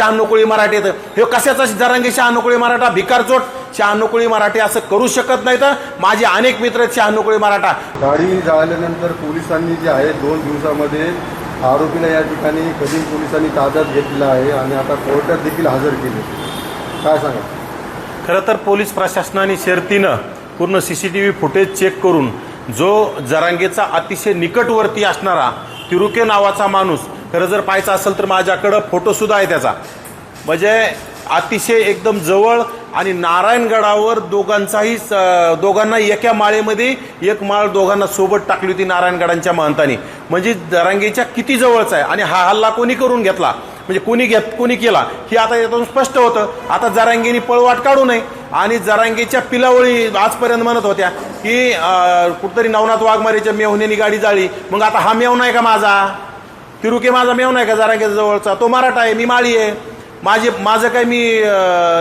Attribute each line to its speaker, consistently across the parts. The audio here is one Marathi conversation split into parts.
Speaker 1: शहाण्णव कोळी मराठी येतं हे कशाचा जरांगे शहाण्णव कोळी मराठा? भिकारचोट शहाण्णव कोळी मराठी असं करू शकत नाही तर माझे अनेक मित्र आहेत शहाण्णव कोळी मराठा.
Speaker 2: गाडी जाळल्यानंतर पोलिसांनी जे आहे दोन दिवसामध्ये आरोपीला या ठिकाणी कधी पोलिसांनी ताब्यात घेतलेला आहे आणि आता कोर्टात देखील हजर केले. काय सांगा
Speaker 1: खरं तर पोलीस प्रशासनाने शर्तीनं पूर्ण C C T V footage check करून जो जरांगेचा अतिशय निकटवर्ती असणारा तिरुके नावाचा माणूस खरं जर पाहायचा असेल तर माझ्याकडं फोटोसुद्धा आहे त्याचा. म्हणजे अतिशय एकदम जवळ आणि नारायणगडावर दोघांचाही स- दोघांना एका माळेमध्ये एक माळ दोघांना सोबत टाकली होती नारायणगडांच्या महंतानी. म्हणजे जरांगेच्या किती जवळचा आहे आणि हा हल्ला कोणी करून घेतला? म्हणजे कोणी घेत कोणी केला? हे आता यातून स्पष्ट होतं. आता जरांगेनी पळवाट काढू नये. आणि जरांगेच्या पिलावळी आजपर्यंत म्हणत होत्या की कुठतरी नवनाथ वाघमारेच्या मेहुनेनी गाडी जाळी. मग आता हा मेव आहे का माझा? तिरुके माझा मेव नाही का जरांगेचा जवळचा? तो मराठा आहे मी माळी आहे. माझे माझं काही मी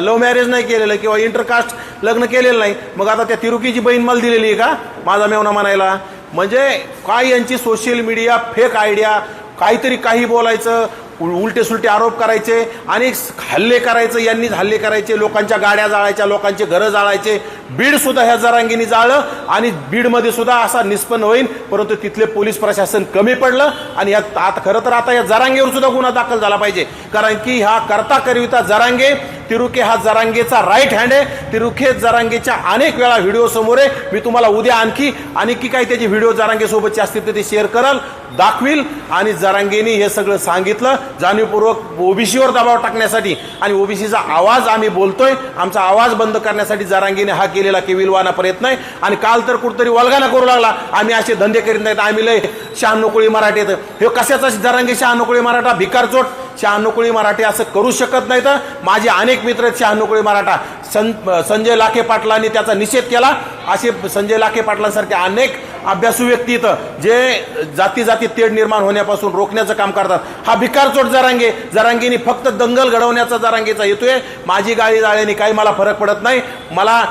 Speaker 1: लव्ह मॅरेज नाही केलेलं किंवा इंटरकास्ट लग्न केलेलं नाही. मग आता त्या तिरुकीची बहीण मला दिलेली आहे का? माझा मेवना म्हणायला. म्हणजे काय यांची सोशल मीडिया फेक आयडिया काहीतरी काही बोलायचं उलटे सुलटे आरोप करायचे आणि हल्ले करायचे यांनीच हल्ले करायचे लोकांच्या गाड्या जाळायच्या लोकांचे घरं जाळायचे. बीड सुद्धा ह्या जरांगीने जाळलं आणि बीडमध्ये सुद्धा असा निष्पन्न होईल परंतु तिथले पोलीस प्रशासन कमी पडलं आणि यात आता खरं तर आता या जरांगेवर सुद्धा गुन्हा दाखल झाला पाहिजे. कारण की ह्या करता करविता जरांगे तिरुके हा जरांगेचा राईट हँड आहे. तिरुखे जरांगेच्या अनेक वेळा व्हिडिओ समोर आहे. मी तुम्हाला उद्या आणखी आणखी काही त्याची व्हिडिओ जरांगेसोबतची असतील तर ते शेअर कराल दाखवील. आणि जरांगेनी हे सगळं सांगितलं. जाणीवपूर्वक ओबीसीवर दबाव टाकण्यासाठी आणि ओबीसीचा आवाज आम्ही बोलतोय. आमचा आवाज बंद करण्यासाठी जरांगेने हा केलेला केविलवाना प्रयत्न आहे. आणि काल तर कुठतरी वल्गाना करू लागला. आम्ही असे धंदे करीत नाहीत. आम्ही लय शहाण्णव कोळी मराठी हे कशाचा जरांगे शहाण्णव मराठा भिकारचोट शहाण्णव मराठी असं करू शकत नाही तर माझे अनेक मित्र आहेत मराठा सं संजय लाखे पाटलांनी त्याचा निषेध केला. असे संजय लाखे पाटलांसारखे अनेक अभ्यासू व्यक्ती इथं जे जाती जाती तेढ निर्माण होण्यापासून रोखण्याचं काम करतात. हा भिकारचोट जरांगे. जरांगेनी फक्त दंगल घडवण्याचा जरांगेचा येतोय माझी गाडी जाळ्याने काही मला फरक पडत नाही. मला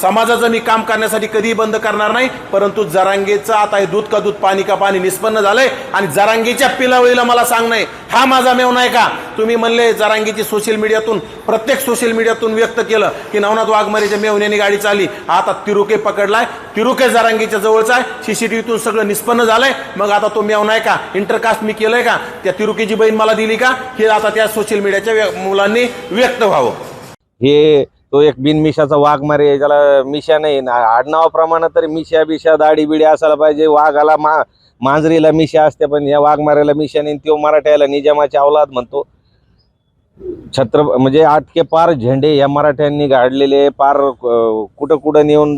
Speaker 1: समाजाचं मी काम करण्यासाठी कधीही बंद करणार नाही परंतु जरांगेचं आता हे दूध का दूध पाणी का पाणी निष्पन्न झालंय आणि जरांगेच्या पिलावळीला मला सांग नाही. हा माझा मेव नाही का? तुम्ही म्हणले जरांगीची सोशल मीडियातून प्रत्येक सोशल मीडियातून व्यक्त केलं की नवनाथ वाघमारेच्या मेवण्याने गाडी चालली. आता तिरुके पकडलाय. तिरुके जरांगीच्या जवळचा झालाय सीसीटीव्हीतून सगळं निष्पन्न झालंय. मग आता तो मेव नाही का? इंटरकास्ट मी केलंय का? त्या तिरुकीची बहीण मला दिली का? हे आता त्या सोशल मीडियाच्या मुलांनी व्यक्त व्हावं.
Speaker 3: हे तो एक बिनमिशाचा वाघ मारे ज्याला मिशा नाही आडनावाप्रमाणे तरी मिशा बिशा दाढी बिडी असायला पाहिजे. वाघाला मा मांजरीला मिशा असते पण या वाघ मारायला मिशा नाही तो मराठ्याला निजामाची अवलाद म्हणतो. छत्र म्हणजे आटके पार झेंडे या मराठ्यांनी गाडलेले पार कुठं कुठं नेऊन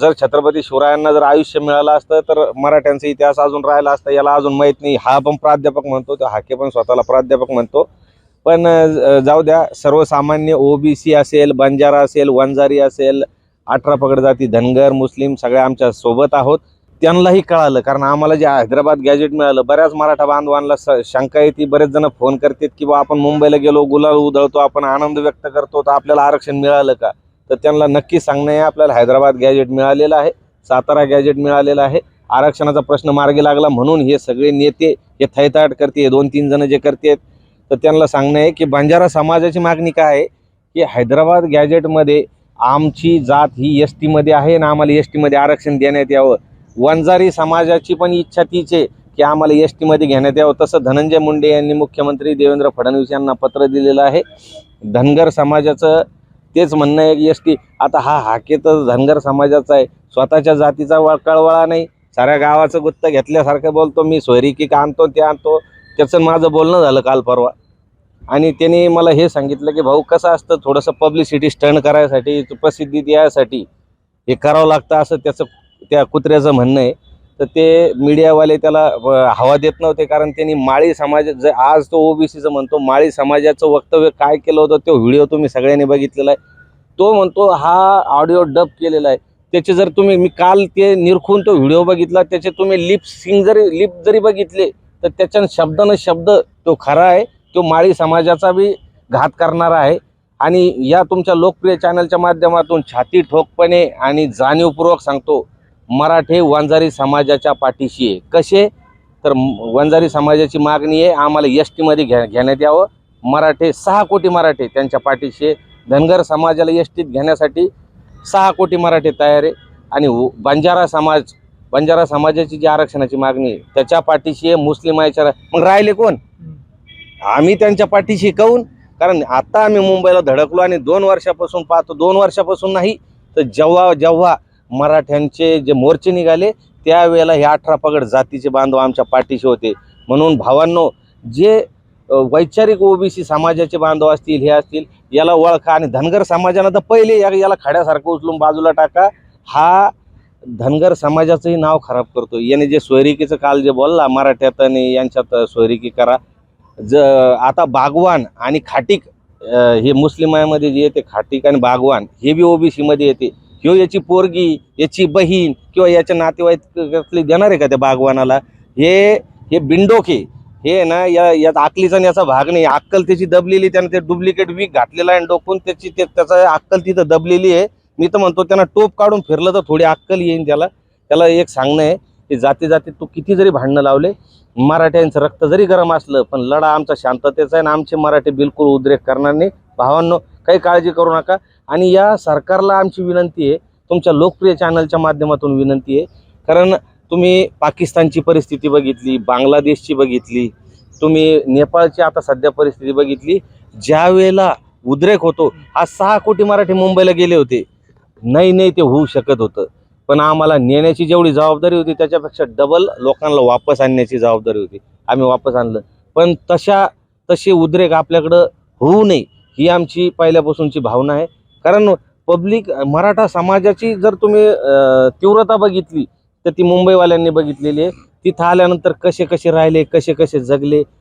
Speaker 3: जर छत्रपती शिवरायांना जर आयुष्य मिळालं असतं तर मराठ्यांचा इतिहास अजून राहिला असता याला अजून माहीत नाही. हा पण प्राध्यापक म्हणतो तो हाके पण स्वतःला प्राध्यापक म्हणतो. पण जाऊ द्या सर्वसामान्य ओबीसी असेल बंजारा असेल वंजारी असेल अठरा पगड जाती धनगर मुस्लिम सगळ्या आमच्यासोबत आहोत. त्यांनाही कळालं कारण आम्हाला जे हैदराबाद गॅजेट मिळालं बऱ्याच मराठा बांधवांना स शंका येते बरेच जण फोन करतात की बा आपण मुंबईला गेलो गुलाल उधळतो आपण आनंद व्यक्त करतो तर आपल्याला आरक्षण मिळालं का? तर त्यांना नक्की सांगणं आहे आपल्याला हैदराबाद गॅजेट मिळालेलं आहे सातारा गॅजेट मिळालेलं आहे आरक्षणाचा प्रश्न मार्गी लागला म्हणून हे सगळे नेते हे थैताट करते दोन तीन जण जे करतात तर त्यांना सांगणं आहे की बंजारा समाजाची मागणी काय आहे? की हैदराबाद गॅजेटमध्ये आमची जात ही एस टीमध्ये आहे ना आम्हाला एस टीमध्ये आरक्षण देण्यात यावं. वंजारी समाजाची पण इच्छा तीच आहे की आम्हाला एस टीमध्ये घेण्यात यावं. तसं धनंजय मुंडे यांनी मुख्यमंत्री देवेंद्र फडणवीस यांना पत्र दिलेलं आहे. धनगर समाजाचं तेच म्हणणं आहे की एस टी आता हा हाके तर धनगर समाजाचा आहे. स्वतःच्या जातीचा वा कळवळा नाही. साऱ्या गावाचं गुत्त घेतल्यासारखं बोलतो मी. सोयरी की आणतो ते आणतो. त्याचं माझं बोलणं झालं काल परवा. आणि त्याने मला हे सांगितलं की भाऊ कसं असतं थोडंसं पब्लिसिटी स्टंट करायसाठी प्रसिद्धी द्यायसाठी हे करावं लागतं असं त्याचं त्या कुत्र्याचं म्हणणं आहे. तर ते मीडियावाले त्याला हवा देत नव्हते कारण त्यांनी माळी समाज ज आज तो ओबीसीचं म्हणतो माळी समाजाचं वक्तव्य काय केलं होतं तो व्हिडिओ तुम्ही सगळ्यांनी बघितलेला आहे. तो म्हणतो हा ऑडिओ डब केलेला आहे. त्याचे जर तुम्ही मी काल ते निरखून तो व्हिडिओ बघितला त्याचे तुम्ही लिप सिंग जरी लिप जरी बघितले तर त्याच्यानं शब्दानं शब्द तो खरा आहे. तो माळी समाजाचा बी घात करणारा आहे. आणि या तुमच्या लोकप्रिय चॅनलच्या माध्यमातून छाती ठोकपणे आणि जाणीवपूर्वक सांगतो मराठे वंजारी समाजाच्या पाठीशी आहे. कसे? तर वंजारी समाजाची मागणी आहे आम्हाला एस टीमध्ये घ्या घेण्यात यावं. मराठे सहा कोटी मराठे त्यांच्या पाठीशी आहे. धनगर समाजाला यष्टीत घेण्यासाठी सहा कोटी मराठे तयार आहे. आणि बंजारा समाज बंजारा समाजाची जी आरक्षणाची मागणी आहे त्याच्या पाठीशी आहे मुस्लिम आहे मग राहिले कोण? आम्ही त्यांच्या पाठीशी काऊन कारण आता आम्ही मुंबईला धडकलो आणि दोन वर्षापासून पाहतो दोन वर्षापासून नाही तर जेव्हा जेव्हा मराठ्यांचे जे मोर्चे निघाले त्यावेळेला हे अठरा पगड जातीचे बांधव आमच्या पाठीशी होते. म्हणून भावांनो जे वैचारिक ओबीसी समाजाचे बांधव असतील हे असतील याला ओळखा आणि धनगर समाजानं तर पहिले या- याला खड्यासारखं उचलून बाजूला टाका. हा धनगर समाजाचंही नाव खराब करतो. याने जे सोयरिकीचं काल जे बोलला मराठ्यात आणि यांच्यात सोयरिकी करा. ज आता बागवान आणि खाटीक हे मुस्लिमामध्ये जे येते खाटीक आणि बागवान हे बी ओबीसीमध्ये येते. ह्यो याची पोरगी याची बहीण किंवा याच्या नातेवाईकातली देणार आहे का त्या बागवानाला? हे हे बिंडोके हे ना या यात आकलीचा आणि याचा भाग नाही. अक्कल त्याची दबलेली त्यानं ते डुप्लिकेट वीक घातलेला आहे आणि डोकून त्याची ते त्याचा अक्कल तिथं दबलेली आहे. मी तर म्हणतो त्यांना टोप काढून फिरलं तर थोडी अक्कल येईन त्याला. त्याला एक सांगणं आहे की जाती जाती तू किती जरी भांडणं लावले मराठ्यांचं रक्त जरी गरम असलं पण लढा आमचा शांततेचा आहे आणि आमचे मराठी बिलकुल उद्रेक करणार नाही. भावांनो काही काळजी करू नका. आणि या सरकारला आमची विनंती आहे तुमच्या लोकप्रिय चॅनलच्या माध्यमातून विनंती आहे. कारण तुम्ही पाकिस्तानची परिस्थिती बघितली बांगलादेशची बघितली तुम्ही नेपाळची आता सध्या परिस्थिती बघितली ज्या वेळेला उद्रेक होतो आज सहा कोटी मराठी मुंबईला गेले होते. नाही नाही ते होऊ शकत होतं. पण आम्हाला नेण्याची जेवढी जबाबदारी होती त्याच्यापेक्षा डबल लोकांना वापस आणण्याची जबाबदारी होती. आम्ही वापस आणलं. पण तशा तसे उद्रेक आपल्याकडं होऊ नये ही आमची पहिल्यापासूनची भावना आहे. कारण पब्लिक मराठा समाजाची जर तुम्ही तीव्रता बघितली तर ती मुंबईवाल्यांनी बघितलेली आहे. तिथं आल्यानंतर कसे कसे राहिले कसे कसे जगले